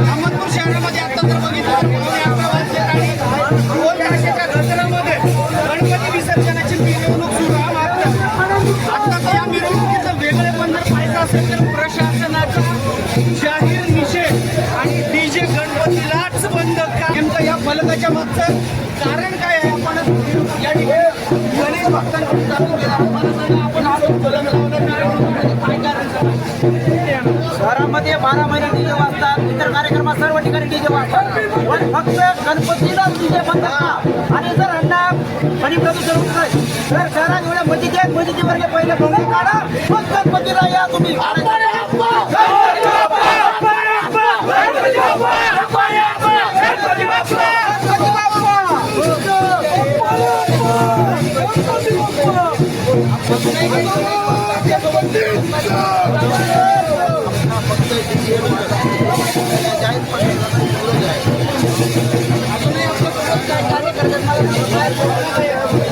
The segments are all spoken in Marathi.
अहमदपूर शहरामध्ये आता जर बघितलं दोन तासाच्या गणपती विसर्जनाची मिरवणूक सुरू आहे आता या मिरवणुकीचं वेगळे बंधन पाहिजे असेल तर प्रशासनाचा जाहीर निषेध आणि डीजे गणपतीलाच बंद का नेमकं या फलकाच्या मागचं कारण काय आहे आपण या ठिकाणी गणेश भक्तांकडून जाणून घेणार आपण बारा महिने डीजे वाजतात इतर कार्यक्रमात सर्व ठिकाणी डीजे वाजतात. पण फक्त गणपतीला डीजे बंद करा आणि जर अण्णा ध्वनी प्रदूषण होतंय तर शहरात एवढ्या मस्जिदी आहेत मस्जिदीवर वर्ग पहिले बघून काढा मग गणपतीला या तुम्ही.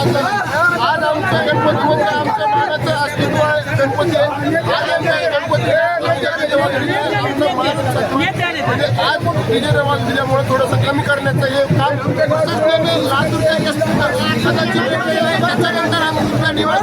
जिल्ह्यामध्ये आज आमच्या गणपतीमध्ये म्हणजे आमच्या मानाचं अस्तित्व आहे. गणपती आज आमच्या गणपती मान म्हणजे आज रवाज दिल्यामुळे थोडंसं कमी करण्याचं हे काम लातूरच्या कदाचित त्याच्यानंतर आम्ही निवास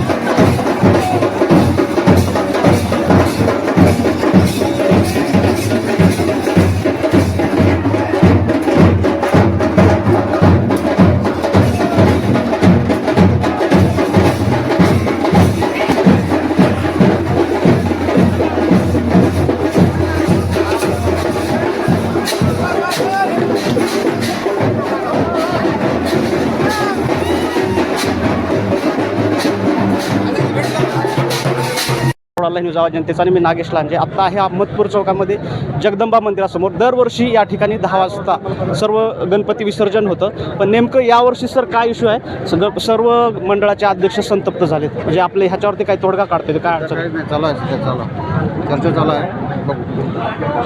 कोणाला न्यूज आवाज जनतेचा आणि मी नागेश लांजे. आत्ता आहे अहमदपूर चौकामध्ये जगदंबा मंदिरासमोर. दरवर्षी या ठिकाणी दहा वाजता सर्व गणपती विसर्जन होतं. पण नेमकं यावर्षी सर काय इश्यू आहे? सर्व मंडळाचे अध्यक्ष संतप्त झालेत. म्हणजे आपले ह्याच्यावरती काही तोडगा काढते काय अडचण? चालू आहे चालू. चर्चा चालू आहे.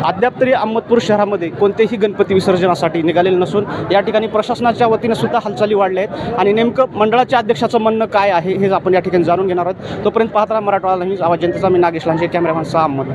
अद्याप तरी अहमदपूर शहरामध्ये कोणतेही गणपती विसर्जनासाठी निघालेले नसून या ठिकाणी प्रशासनाच्या वतीने सुद्धा हालचाली वाढल्या आहेत. आणि नेमकं मंडळाच्या अध्यक्षाचं म्हणणं काय आहे हे आपण या ठिकाणी जाणून घेणार आहोत. तोपर्यंत पाहता मराठवाडा न्यूज आवाज जनतेचा. मी नागेश लांजे कॅमेरामॅन सहा अहमदपूर